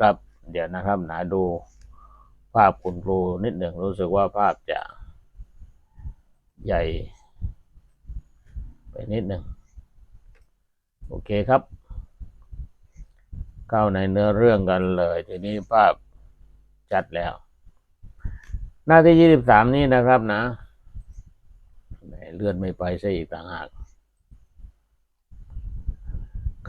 ครับ เดี๋ยวนะครับหนะดูภาพคุณครูนิดหนึ่งรู้สึกว่าภาพจะใหญ่ไปนิดหนึ่งโอเคครับ เข้าในเนื้อเรื่องกันเลย ทีนี้ภาพชัดแล้ว หน้าที่ยี่สิบสามนี้นะครับนะเลื่อนไม่ไปซะอีกต่างหาก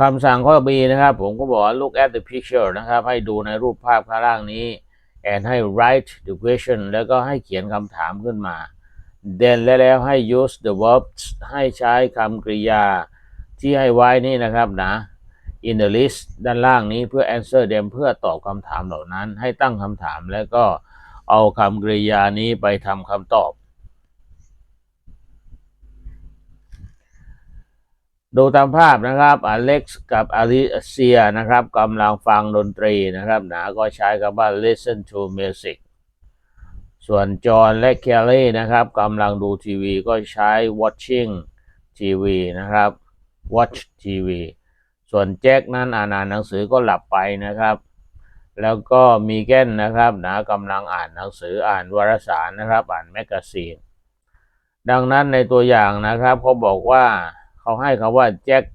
คำสั่งข้อ B นะครับ ผมก็บอกว่า look at the picture นะครับ ให้ดูในรูปภาพข้างล่างนี้ and ให้ write the question แล้วก็ให้เขียนคำถามขึ้นมา then แล้วแล้วให้ use the verbs ให้ใช้คำกริยาที่ให้ไว้นี่นะครับนะ in the list ด้านล่างนี้เพื่อ answer them เพื่อตอบคำถามเหล่านั้น ให้ตั้งคำถามแล้วก็เอาคำกริยานี้ไปทำคำตอบ ดูตามภาพนะครับอเล็กซ์กับอลิเซียนะครับกำลังฟังดนตรีนะครับหนะก็ใช้คำว่า listen to music ส่วนจอห์นและแคลรี่นะครับกำลังดูทีวีก็ใช้ watching TV นะครับ watch TV ส่วนแจ็คนั้นอ่านหนังสือก็หลับไปนะครับ แล้วก็มีแก้นนะครับหนะกำลังอ่านหนังสืออ่านวารสารนะครับ อ่านแมกกาซีน ดังนั้นในตัวอย่างนะครับเขาบอกว่า เขาให้คำว่าแจ็ค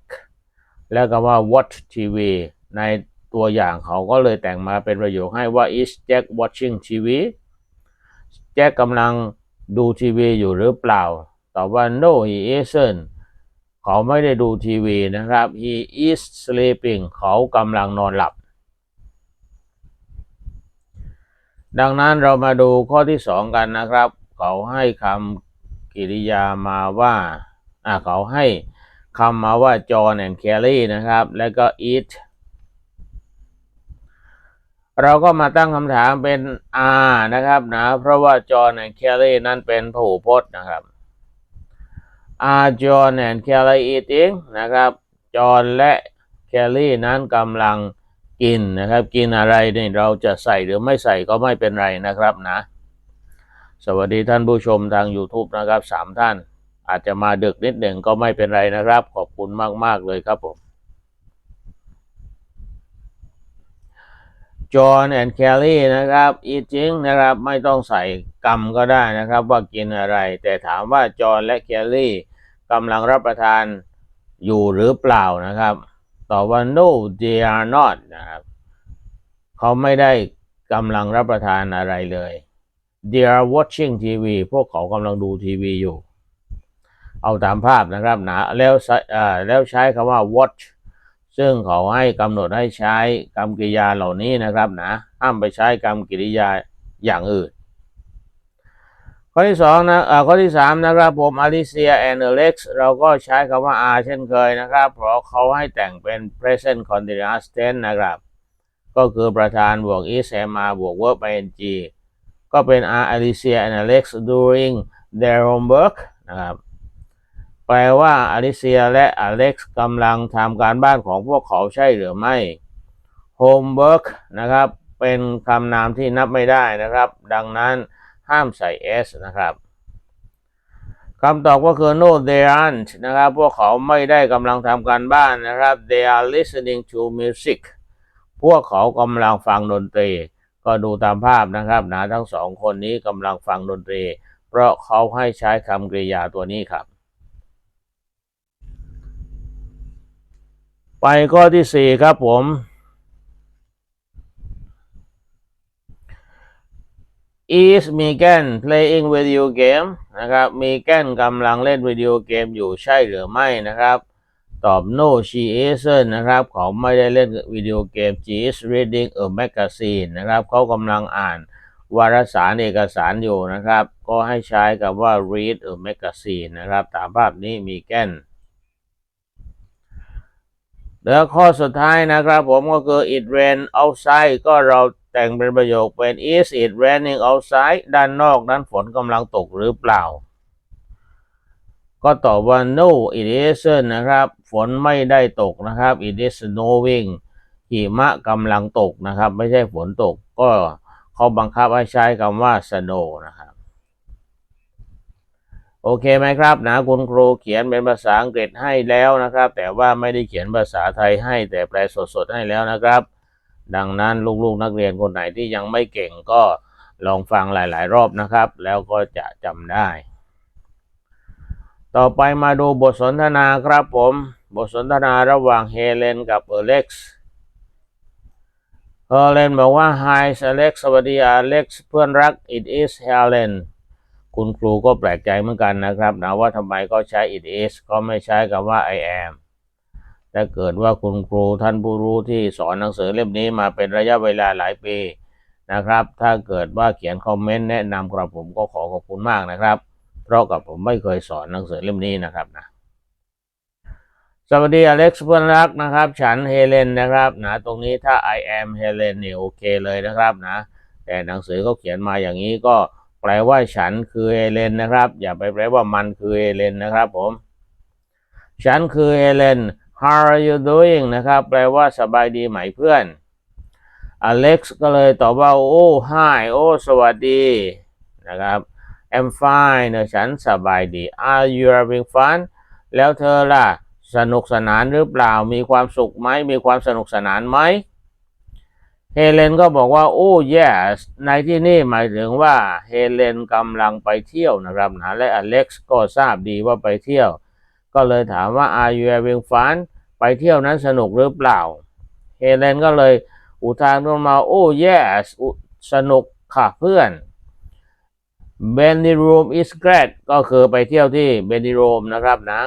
แล้วก็ว่า watch TV ในตัวอย่างเขาก็เลยแต่งมาเป็นประโยคให้ว่า is Jack watching TV แจ็คกำลังดูทีวีอยู่หรือเปล่า ตอบว่า no he isn't เขาไม่ได้ดูทีวีนะครับ he is sleeping เขากำลังนอนหลับ ดังนั้นเรามาดูข้อที่สองกันนะครับ เขาให้คำกริยามาว่า เขาให้ คำมาว่าจอห์นแอนด์แคลรี่นะครับ แล้วก็ eat เราก็มาตั้งคำถามเป็น R นะครับนะ เพราะว่าจอห์นแอนด์แคลรี่นั้นเป็นพหูพจน์นะครับ Are John and Kelly eating นะครับจอห์นและแคลรี่นั้นกำลังกินนะครับ กินอะไรนี่เราจะใส่หรือไม่ใส่ก็ไม่เป็นไรนะครับนะ สวัสดีท่านผู้ชมทาง YouTube นะครับสามท่าน อาจจะมาดึกนิดหนึ่งก็ไม่เป็นไรนะครับ ขอบคุณมาก ๆ เลยครับผมจอห์นแอนด์แคลรี่นะครับ eating นะครับไม่ต้องใส่กรรมก็ได้นะครับ ว่ากินอะไร แต่ถามว่าจอห์นและแคลรี่กำลังรับประทานอยู่หรือเปล่านะครับตอบว่า no they are not นะครับเขาไม่ได้กำลังรับประทานอะไรเลย they are watching TV พวกเขากำลังดูทีวีอยู่ เอาตามภาพนะครับนะแล้วใช้อ่าแล้วใช้คำว่า watch ซึ่งเขาให้กำหนดให้ใช้กรรมกริยาเหล่านี้นะครับนะห้ามไปใช้กรรมกริยาอย่างอื่น ข้อที่สองนะอ่าข้อที่สามนะครับผมอลิเซียแอนเล็กซ์เราก็ใช้คำว่า are เช่นเคยนะครับ เพราะเขาให้แต่งเป็น present continuous tense นะครับ ก็คือประธานบวก is am are บวก verb ing ก็เป็น are Alicia and Alex doing their homework นะครับ แปลว่าอลิเซียและอเล็กซ์กำลังทำการบ้านของพวกเขาใช่หรือไม่ homework นะครับ เป็นคำนามที่นับไม่ได้นะครับ ดังนั้นห้ามใส่ s นะครับคำตอบก็คือ no they aren't นะครับ พวกเขาไม่ได้กำลังทำการบ้านนะครับ they are listening to music พวกเขากำลังฟังดนตรี ก็ดูตามภาพนะครับนะทั้งสองคนนี้กำลังฟังดนตรี เพราะเขาให้ใช้คำกริยาตัวนี้ครับ ไปข้อที่สี่ครับผม is Megan playing video game นะครับ Megan กำลังเล่นวิดีโอเกมอยู่ใช่หรือไม่นะครับ ตอบ no she isn't นะครับ เขาไม่ได้เล่นวิดีโอเกม she is reading a magazine นะครับ เขากำลังอ่านวารสารเอกสารอยู่นะครับ ก็ให้ใช้กับว่า read a magazine นะครับ ตามภาพนี้มีแกน แล้วข้อสุดท้ายนะครับผมก็คือ it rain outside ก็เราแต่งเป็นประโยคเป็น is it raining outside ด้านนอกนั้นฝนกำลังตกหรือเปล่า ก็ตอบว่า no it isn't นะครับ ฝนไม่ได้ตกนะครับ it is snowing หิมะกำลังตกนะครับ ไม่ใช่ฝนตก ก็เขาบังคับให้ใช้คำว่า snow นะครับ โอเคไหมครับนะคุณครูเขียนเป็นภาษาอังกฤษให้แล้วนะครับ แต่ว่าไม่ได้เขียนภาษาไทยให้แต่แปลสดๆให้แล้วนะครับ ดังนั้นลูกๆนักเรียนคนไหนที่ยังไม่เก่งก็ลองฟังหลาย ๆ รอบนะครับ แล้วก็จะจำได้ ต่อไปมาดูบทสนทนาครับผม บทสนทนาระหว่างเฮเลนกับอเล็กซ์เฮเลนบอกว่า Hi Alex สวัสดีอเล็กซ์เพื่อนรัก It is Helen คุณครูก็แปลกใจเหมือนกันนะครับนะว่าทำไมก็ใช้ It is ก็ไม่ใช้คำว่า I am ถ้าเกิดว่าคุณครูท่านผู้รู้ที่สอนหนังสือเล่มนี้มาเป็นระยะเวลาหลายปีนะครับ ถ้าเกิดว่าเขียนคอมเมนต์แนะนำกับผมก็ขอขอบคุณมากนะครับ เพราะกับผมไม่เคยสอนหนังสือเล่มนี้นะครับนะสวัสดีอเล็กซ์เพื่อนรักนะครับ ฉันเฮเลนนะครับนะตรงนี้ถ้า I am Helen นี่ยโอเคเลยนะครับนะ แต่หนังสือเขาเขียนมาอย่างนี้ก็ แปลว่าฉันคือเฮเลนนะครับ อย่าไปแปลว่ามันคือเฮเลนนะครับผม ฉันคือเฮเลน how are you doing นะครับ แปลว่าสบายดีไหมเพื่อนอเล็กซ์ก็เลยตอบว่า โอ้ hi โอ้ สวัสดีนะครับ I'm fine นะฉันสบายดี Are you having fun แล้วเธอล่ะ สนุกสนานหรือเปล่า มีความสุขไหม มีความสนุกสนานไหม เฮเลนก็บอกว่าโอ้ yes ในที่นี่หมายถึงว่าเฮเลนกำลังไปเที่ยวนะครับนะและอเล็กซ์ก็ทราบดีว่าไปเที่ยว ก็เลยถามว่า are you having fun ไปเที่ยวนั้นสนุกหรือเปล่า เฮเลนก็เลยอุทานขึ้นมาโอ้ yes สนุกค่ะเพื่อน b e n n y Room is great ก็คือไปเที่ยวที่ b e n n y Room นะครับนะ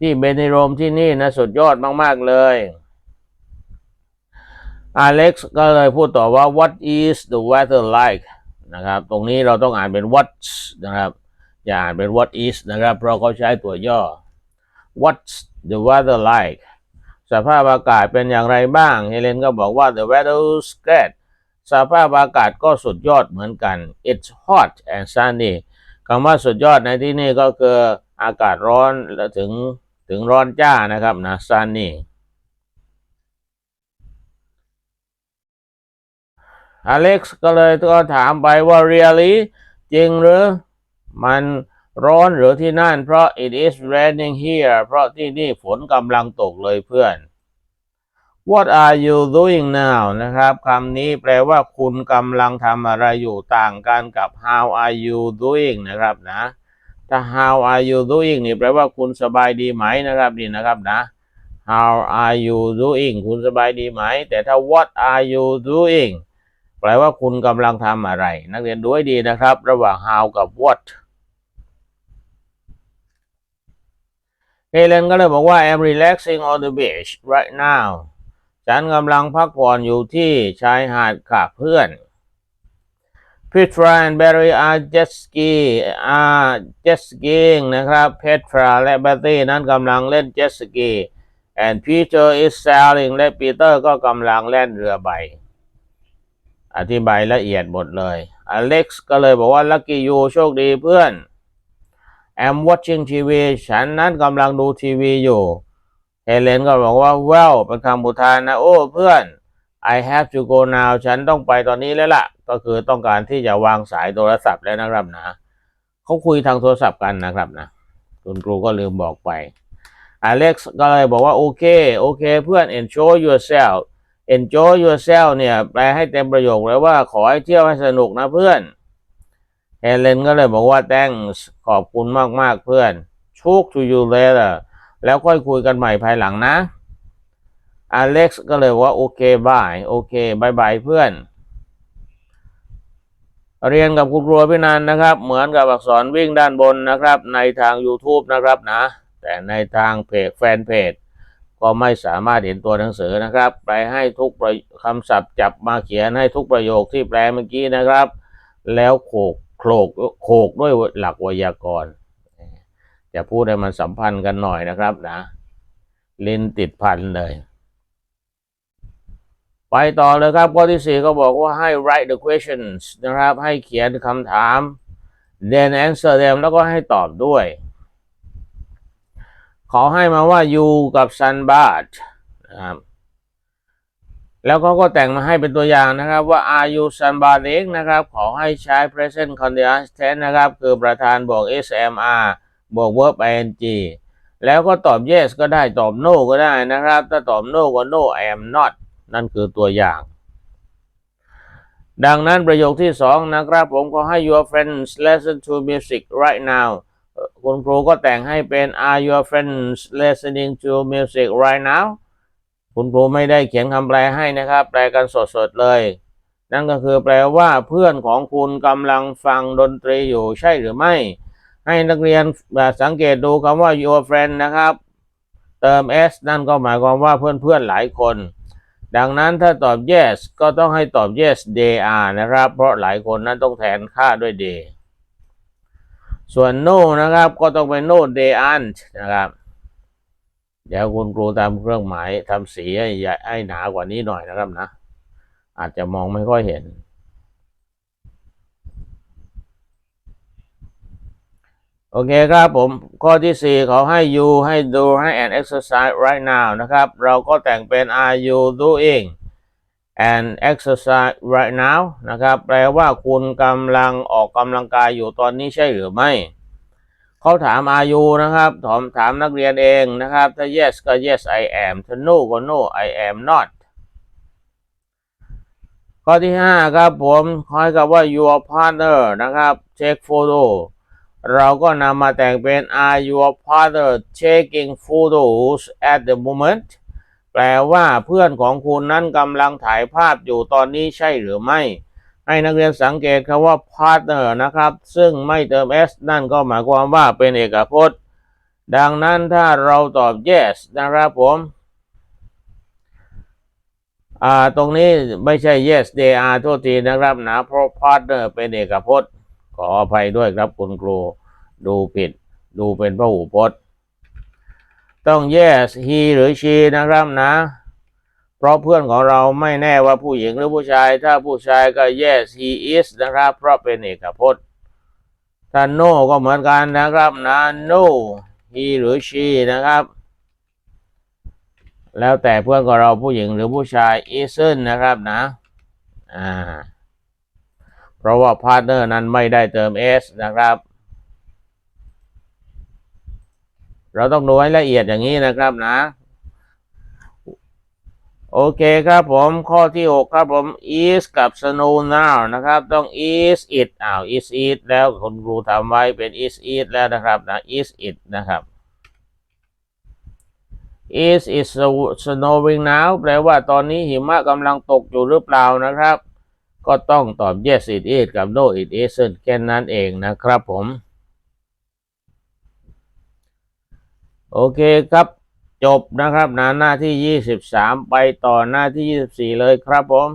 ที่ b e n n y Room ที่นี่นะสุดยอดมาก ๆ เลย อเล็กซ์ก็เลยพูดต่อว่า what is the weather like นะครับ ตรงนี้เราต้องอ่านเป็น what นะครับ อย่าอ่านเป็น what is นะครับ เพราะเขาใช้ตัวย่อ what's the weather like สภาพอากาศเป็นอย่างไรบ้าง เฮเลนก็บอกว่า the weather's great สภาพอากาศก็สุดยอดเหมือนกัน it's hot and sunny คำว่าสุดยอดในที่นี่ก็คืออากาศร้อนและถึงถึงร้อนจ้านะครับนะ sunny อเล็กซ์ก็เลยก็ถามไปว่า really จริงหรือมันร้อนหรือที่นั่น เพราะ it is raining here เพราะที่นี่ฝนกำลังตกเลยเพื่อน What are you doing now นะครับคำนี้แปลว่าคุณกำลังทำอะไรอยู่ต่างกันกับ how are you doing นะครับนะถ้า how are you doing นี่แปลว่าคุณสบายดีไหมนะครับนี่นะครับนะ how are you doing คุณสบายดีไหม แต่ถ้า what are you doing แปลว่าคุณกำลังทำอะไร นักเรียนดูให้ดีนะครับ ระหว่าง how กับ what เฮเลนก็เลยบอกว่า I'm relaxing on the beach right now ฉันกำลังพักผ่อนอยู่ที่ชายหาดค่ะเพื่อน Petra and Barry are jet ski are jet skiing นะครับ Petra และ Barry นั้นกำลังเล่น jet ski and Peter is sailing และ Peter ก็กำลังเล่นเรือใบ อธิบายละเอียดหมดเลย Alex ก็เลยบอกว่า Lucky you โชคดีเพื่อน I'm watching TV ฉันนั้นกำลังดูทีวีอยู่ เฮเลนก็บอกว่า well เป็นคำอุทานนะ โอ้เพื่อน I have to go now ฉันต้องไปตอนนี้แล้วล่ะ ก็คือต้องการที่จะวางสายโทรศัพท์แล้วนะครับนะ เขาคุยทางโทรศัพท์กันนะครับนะ คุณครูก็ลืมบอกไป Alex ก็เลยบอกว่า โอเค โอเค เพื่อน enjoy yourself enjoy yourself เนี่ย แปลให้เต็มประโยคเลยว่าขอให้เที่ยวให้สนุกนะเพื่อนเฮเลนก็เลยบอกว่า thanks ขอบคุณมากๆเพื่อน talk to you later แล้วค่อยคุยกันใหม่ภายหลังนะอเล็กซ์ก็เลยว่าโอเคบายโอเคบายบายเพื่อน เรียนกับคุณครูพี่นันนะครับ เหมือนกับอักษรวิ่งด้านบนนะครับ ในทาง YouTube นะครับนะ แต่ในทางเพจแฟนเพจ ก็ไม่สามารถเห็นตัวหนังสือนะครับ แปลให้ทุกคำศัพท์จับมาเขียนให้ทุกประโยคที่แปลเมื่อกี้นะครับ แล้วโขกโขกโขกด้วยหลักไวยากรณ์จะพูดให้มันสัมพันธ์กันหน่อยนะครับนะลินติดพันเลย ไปต่อเลยครับข้อที่สี่ก็บอกว่าให้ write the questions นะครับ ให้เขียนคำถาม then answer them แล้วก็ให้ตอบด้วย ขอให้มาว่า you กับ sunbath นะครับแล้วเขาก็แต่งมาให้เป็นตัวอย่างนะครับว่า are you sunbathing นะครับ ขอให้ใช้ present continuous tense นะครับ คือประธานบวก smr บวก verb ing แล้วก็ตอบ yes ก็ได้ตอบ no ก็ได้นะครับ ถ้าตอบ no ก็ no I am not นั่นคือตัวอย่าง ดังนั้นประโยคที่สองนะครับ ผมขอให้ your friends listen to music right now คุณครูก็แต่งให้เป็น are your friends listening to music right now คุณครูไม่ได้เขียนคำแปลให้นะครับ แปลกันสดๆเลย นั่นก็คือแปลว่าเพื่อนของคุณกำลังฟังดนตรีอยู่ใช่หรือไม่ ให้นักเรียนสังเกตดูคำว่า your friend นะครับ เติม s นั่นก็หมายความว่าเพื่อนๆหลายคน ดังนั้นถ้าตอบ yes ก็ต้องให้ตอบ yes they are นะครับ เพราะหลายคนนั้นต้องแทนค่าด้วย they ส่วน no นะครับ ก็ต้องเป็น no they aren't นะครับ เดี๋ยวคุณครูทำเครื่องหมายทำสีให้ใหญ่ให้หนากว่านี้หน่อยนะครับนะ อาจจะมองไม่ค่อยเห็น โอเคครับผม ข้อที่ 4 เขาให้ you ให้ do ให้ an exercise right now นะครับ เราก็แต่งเป็น are you doing and exercise right now นะครับ แปลว่าคุณกำลังออกกำลังกายอยู่ตอนนี้ใช่หรือไม่ เขาถาม are you นะครับถามถามนักเรียนเองนะครับ ถ้า yes ก็ yes I am ถ้า no ก็ no I am not ข้อที่ 5 ครับผมคอยกับว่า your partner นะครับ take photo เราก็นำมาแต่งเป็น are your partner taking photos at the moment แปลว่าเพื่อนของคุณนั้นกำลังถ่ายภาพอยู่ตอนนี้ใช่หรือไม่ ให้นักเรียนสังเกตคำว่า partner นะครับ ซึ่งไม่เติม s นั่นก็หมายความว่าเป็นเอกพจน์ ดังนั้นถ้าเราตอบ yes นะครับผมอ่าตรงนี้ไม่ใช่ yes they are โทษทีนะครับนะเพราะ partner เป็นเอกพจน์ ขออภัยด้วยครับคุณครู ดูผิด ดูเป็นพหูพจน์ ต้อง yes he หรือ she นะครับนะ เพราะเพื่อนของเราไม่แน่ว่าผู้หญิงหรือผู้ชาย ถ้าผู้ชายก็ yes he is นะครับ เพราะเป็นเอกพจน์ ถ้า no ก็เหมือนกันนะครับนะ no he หรือ she นะครับ แล้วแต่เพื่อนของเราผู้หญิงหรือผู้ชาย isn't นะครับนะอ่าเพราะว่า partner นั้นไม่ได้เติม s นะครับ เราต้องดูให้ละเอียดอย่างนี้นะครับนะ โอเคครับผมข้อที่ 6 ครับผม is กับ snow now นะครับ ต้อง is it อ้าว is it แล้วคุณครูทำไว้เป็น is it แล้วนะครับนะ is it นะครับ is it snowing now แปลว่าตอนนี้หิมะกำลังตกอยู่หรือเปล่านะครับ ก็ต้องตอบ yes it is กับ no it isn't แค่นั้นเองนะครับผม โอเคครับ จบนะครับนะหน้าที่ 23 ไปต่อหน้าที่ 24 เลยครับผม